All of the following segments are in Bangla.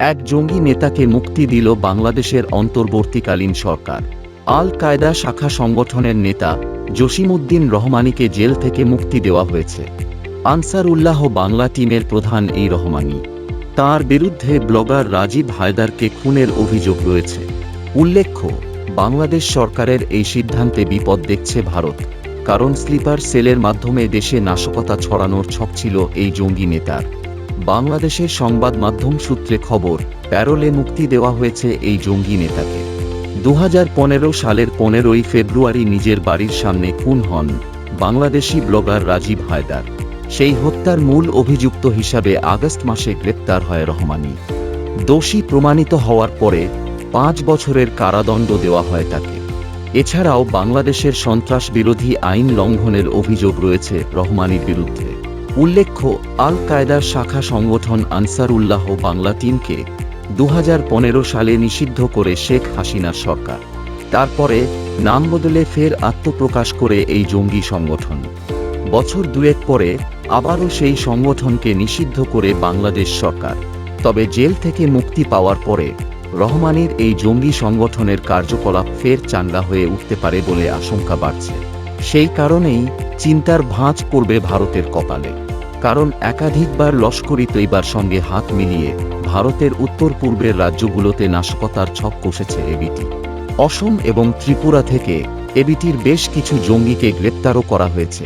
এক জঙ্গি নেতাকে মুক্তি দিল বাংলাদেশের অন্তর্বর্তীকালীন সরকার। আল কায়দা শাখা সংগঠনের নেতা জসিমউদ্দিন রহমানিকে জেল থেকে মুক্তি দেওয়া হয়েছে। আনসারুল্লাহ বাংলা টিমের প্রধান এই রহমানি। তার বিরুদ্ধে ব্লগার রাজীব হায়দারকে খুনের অভিযোগ রয়েছে। উল্লেখ্য, বাংলাদেশ সরকারের এই সিদ্ধান্তে বিপদ দেখছে ভারত, কারণ স্লিপার সেলের মাধ্যমে দেশে নাশকতা ছড়ানোর ছক ছিল এই জঙ্গি নেতার। বাংলাদেশের সংবাদ মাধ্যম সূত্রে খবর, প্যারোলে মুক্তি দেওয়া হয়েছে এই জঙ্গি নেতাকে। দু হাজার পনেরো সালের পনেরোই ফেব্রুয়ারি নিজের বাড়ির সামনে খুন হন বাংলাদেশি ব্লগার রাজীব হায়দার। সেই হত্যার মূল অভিযুক্ত হিসাবে আগস্ট মাসে গ্রেপ্তার হয় রহমানি। দোষী প্রমাণিত হওয়ার পরে পাঁচ বছরের কারাদণ্ড দেওয়া হয় তাকে। এছাড়াও বাংলাদেশের সন্ত্রাস বিরোধী আইন লঙ্ঘনের অভিযোগ রয়েছে রহমানির বিরুদ্ধে। উল্লেখ্য আল কায়দার শাখা সংগঠন আনসারুল্লাহ বাংলা টিমকে দু হাজার পনেরো সালে নিষিদ্ধ করে শেখ হাসিনার সরকার। তারপরে নাম বদলে ফের আত্মপ্রকাশ করে এই জঙ্গি সংগঠন। বছর দুয়েক পরে আবারও সেই সংগঠনকে নিষিদ্ধ করে বাংলাদেশ সরকার। তবে জেল থেকে মুক্তি পাওয়ার পরে রহমানের এই জঙ্গি সংগঠনের কার্যকলাপ ফের চাঙ্গা হয়ে উঠতে পারে বলে আশঙ্কা বাড়ছে। সেই কারণেই চিন্তার ভাঁজ পড়বে ভারতের কপালে। কারণ একাধিকবার লস্করি তৈবার সঙ্গে হাত মিলিয়ে ভারতের উত্তর পূর্বের রাজ্যগুলোতে নাশকতার ছক কষেছে এবিটি। অসম এবং ত্রিপুরা থেকে এবিটির বেশ কিছু জঙ্গিকে গ্রেপ্তারও করা হয়েছে।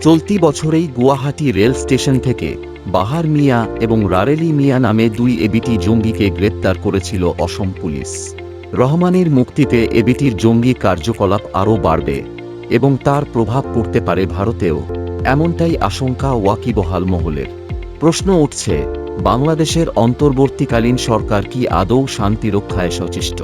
চলতি বছরেই গুয়াহাটি রেল স্টেশন থেকে বাহার মিয়া এবং রারেলি মিয়া নামে দুই এবিটি জঙ্গিকে গ্রেপ্তার করেছিল অসম পুলিশ। রহমানের মুক্তিতে এবিটির জঙ্গি কার্যকলাপ আরও বাড়বে এবং তার প্রভাব পড়তে পারে ভারতেও। এমনটাই আশঙ্কা ওয়াকিবহাল মহলের। প্রশ্ন উঠছে বাংলাদেশের অন্তর্বর্তীকালীন সরকার কি আদৌ শান্তি রক্ষায় সচেষ্ট?